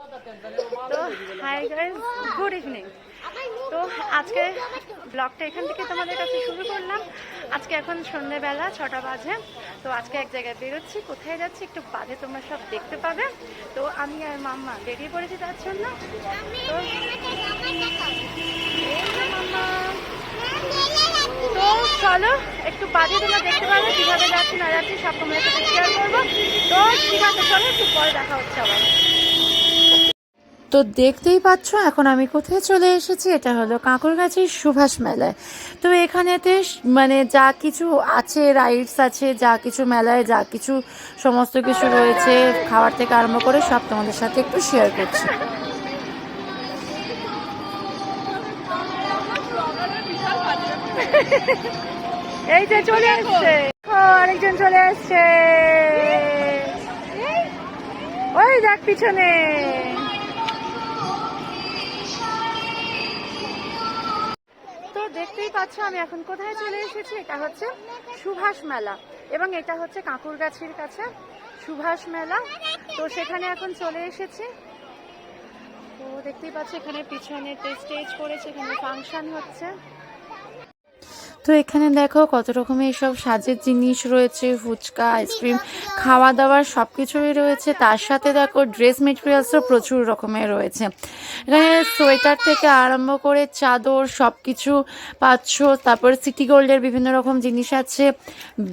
তো hi guys good evening তো আজকে ব্লগটা এখান থেকে তোমাদের কাছে শুরু করলাম। আজকে এখন সন্ধ্যেবেলা ছটা বাজে। তো আজকে এক জায়গায় বেরোচ্ছি, কোথায় যাচ্ছি একটু বাজে তোমরা সব দেখতে পাবে। তো আমি আর মাম্মা বেরিয়ে পড়েছি তার জন্য। তো চলো, একটু বাজে তোমরা দেখতে পাবে, কীভাবে যাচ্ছি না যাচ্ছি সব তোমাদের সাথে শেয়ার করব। তো ঠিক আছে, চলো, একটু পরে দেখা হচ্ছে আবার। তো দেখতেই পাচ্ছ, এখন আমি কোথায় চলে এসেছি? এটা হলো কাঁকুরগাছির সুভাষ মেলায়। তো এখানেতে মানে যা কিছু আছে রাইডস আছে, যা কিছু মেলায়, যা কিছু সমস্ত কিছু রয়েছে খাবার থেকে আরম্ভ করে সব তোমাদের সাথে একটু শেয়ার করছি। এই যে চলে আসছে। আরেকজন চলে আসছে। ওই দেখ পিছনে। দেখতেই পাচ্ছ, আমি এখন কোথায় চলে এসেছি? এটা হচ্ছে সুভাষ মেলা এবং এটা হচ্ছে কাঁকুরগাছির কাছে সুভাষ মেলা। তো সেখানে এখন চলে এসেছি। তো দেখতেই পাচ্ছ, এখানে পিছনে স্টেজ করেছে, এখানে ফাংশন হচ্ছে। তো এখানে দেখো কত রকমের সব সাজের জিনিস রয়েছে, ফুচকা, আইসক্রিম খাওয়া দাওয়ার সব কিছুই রয়েছে। তার সাথে দেখো ড্রেস মেটেরিয়ালসও প্রচুর রকমের রয়েছে। এখানে সোয়েটার থেকে আরম্ভ করে চাদর সব কিছু পাচ্ছ। তারপর সিটি গোল্ডের বিভিন্ন রকম জিনিস আছে,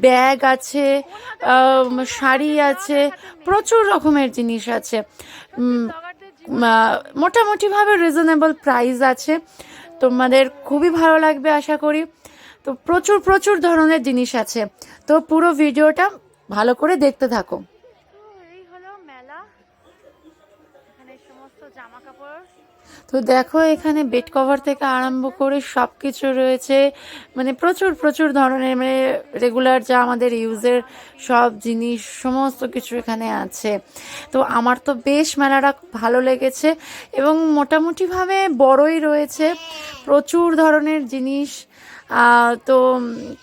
ব্যাগ আছে শাড়ি আছে, প্রচুর রকমের জিনিস আছে। মোটামুটিভাবে রিজনেবল প্রাইস আছে। তোমাদের খুবই ভালো লাগবে আশা করি। তো প্রচুর প্রচুর ধরনের জিনিস আছে। তো পুরো ভিডিওটা ভালো করে দেখতে থাকো। তো এই হলো মেলা। এখানে সমস্ত জামা কাপড় তো দেখো এখানে বেড কভার থেকে আরম্ভ করে সব কিছু রয়েছে। মানে প্রচুর প্রচুর ধরনের মানে রেগুলার যা আমাদের ইউজের সব জিনিস সমস্ত কিছু এখানে আছে। তো আমার তো বেশ মেলাটা ভালো লেগেছে এবং মোটামুটিভাবে বড়ই রয়েছে। প্রচুর ধরনের জিনিস। তো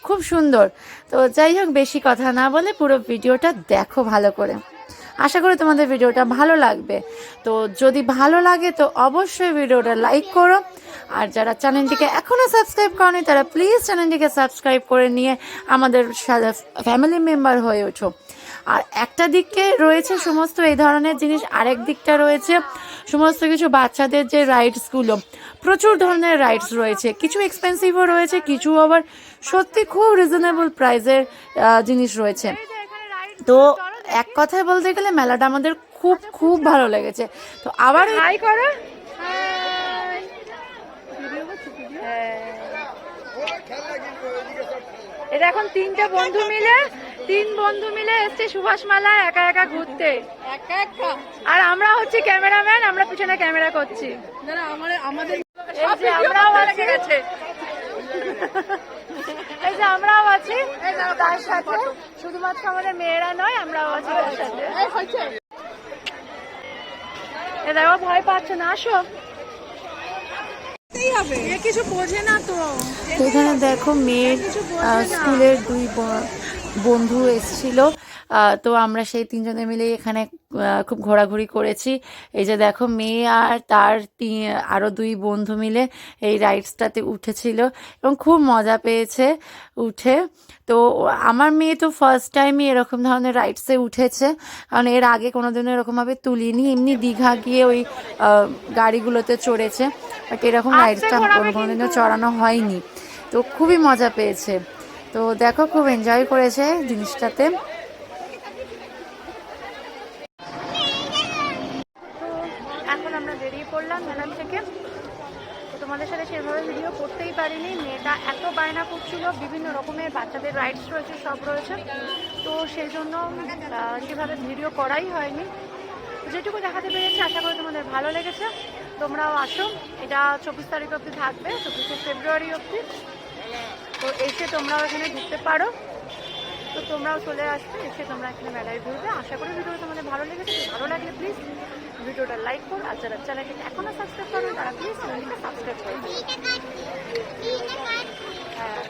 খুব সুন্দর। তো যাই হোক, বেশি কথা না বলে পুরো ভিডিওটা দেখো ভালো করে। আশা করি তোমাদের ভিডিওটা ভালো লাগবে। তো যদি ভালো লাগে, তো অবশ্যই ভিডিওটা লাইক করো। আর যারা চ্যানেলটিকে এখনও সাবস্ক্রাইব করনি, তারা প্লিজ চ্যানেলটিকে সাবস্ক্রাইব করে নিয়ে আমাদের ফ্যামিলি মেম্বার হয়ে ওঠো। আর একটা দিকে রয়েছে সমস্ত এই ধরনের জিনিস, আরেক দিকটা রয়েছে সমস্ত কিছু বাচ্চাদের যে রাইডসগুলো প্রচুর ধরনের রাইডস রয়েছে। কিছু এক্সপেন্সিভও রয়েছে কিছু আবার সত্যি খুব রিজনেবল প্রাইসের জিনিস রয়েছে। তো এক কথায় বলতে গেলে মেলাটা আমাদের খুব খুব ভালো লেগেছে। তো আবার হাই করো এটা এখন তিনটে বন্ধু মিলে তিন বন্ধু মিলে এসছে সুভাষ মেলায় একা একা ঘুরতে। একা একা? আর আমরা হচ্ছে ক্যামেরাম্যান আমরা পিছনে ক্যামেরা করছি। আমাদের এই যে আমরাও আছি। এই যে আমরাও আছি। তার সাথে শুধুমাত্র আমাদের মেয়েরা নয় আমরাও আছি তার সাথে। এ দেখো ভয় পাচ্ছে না আসো। এ কিছু বোঝে না এখানে দেখো মেয়ের স্কুলের দুই বন্ধু এসেছিল তো আমরা সেই তিনজনে মিলে এখানে খুব ঘোরাঘুরি করেছি। এই যে দেখো মেয়ে আর তার তি- আরও দুই বন্ধু মিলে এই রাইডসটাতে উঠেছিল এবং খুব মজা পেয়েছে উঠে। তো আমার মেয়ে তো ফার্স্ট টাইমই এরকম ধরনের রাইডসে উঠেছে কারণ এর আগে কোনোদিনও এরকমভাবে তুলিনি এমনি দীঘা গিয়ে ওই গাড়িগুলোতে চড়েছে বাট এরকম রাইডসটা ঘোরাবে কোনোদিনও চড়ানো হয়নি। তো খুবই মজা পেয়েছে। তো দেখো, খুব এনজয় করেছে জিনিসটাতে। এখন আমরা বেরিয়ে পড়লাম থেকে। তোমাদের সাথে সেভাবে ভিডিও করতেই পারিনি। মেয়েটা এত বিভিন্ন রকমের বাচ্চাদের রাইডস রয়েছে, সব রয়েছে। তো সেই জন্য সেভাবে ভিডিও করাই হয়নি। যেটুকু দেখাতে পেরেছি, আশা করি তোমাদের ভালো লেগেছে। তোমরাও আসো। এটা চব্বিশ তারিখ অবধি থাকবে, চব্বিশে ফেব্রুয়ারি অবধি। তো এসে তোমরাও এখানে ঘুরতে পারো। তো তোমরাও চলে আসবে এসে তোমরা এখানে মেলায় ঘুরবে। আশা করি ভিডিও তোমাদের ভালো লেগেছে। ভালো লাগলে প্লিজ ভিডিওটা লাইক করো আর যারা চ্যানেলটিকে এখনও সাবস্ক্রাইব করো তারা প্লিজ চ্যানেলটিকে সাবস্ক্রাইব করো হ্যাঁ।